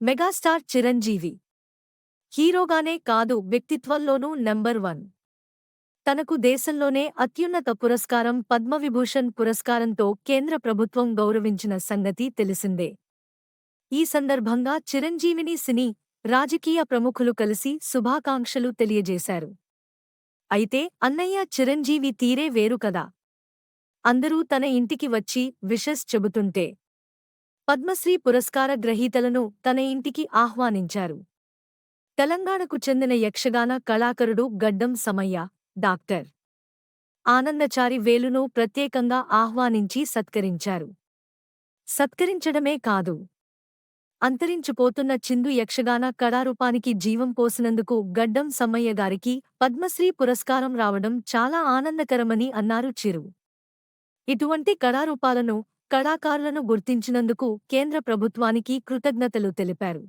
Megastar Chiranjeevi. హీరోగానే కాదు వ్యక్తిత్వంలోనూ number one. తనకు దేశంలోనే అత్యున్నత పురస్కారం పద్మవిభూషణ్ పురస్కారంతో కేంద్ర ప్రభుత్వం గౌరవించిన సంగతి తెలిసిందే. ఈ సందర్భంగా చిరంజీవిని సినీ రాజకీయ ప్రముఖులు కలిసి శుభాకాంక్షలు తెలియజేశారు. అయితే అన్నయ్య చిరంజీవి తీరే వేరు కదా. అందరూ తన ఇంటికి వచ్చి విషెస్ చెబుతుంటే పద్మశ్రీ పురస్కార గ్రహీతలను తన ఇంటికి ఆహ్వానించారు. తెలంగాణకు చెందిన యక్షగాన కళాకారుడు గడ్డం సమయ్య డాక్టర్ ఆనందచారి వేలును ప్రత్యేకంగా ఆహ్వానించి సత్కరించారు. సత్కరించడమే కాదు అంతరించిపోతున్న చిందు యక్షగాన కళారూపానికి జీవం పోసినందుకు గడ్డం సమ్మయ్య గారికి పద్మశ్రీ పురస్కారం రావడం చాలా ఆనందకరమని అన్నారు చిరు. ఇటువంటి కళారూపాలను కళాకారులను గుర్తించినందుకు కేంద్ర ప్రభుత్వానికి కృతజ్ఞతలు తెలిపారు.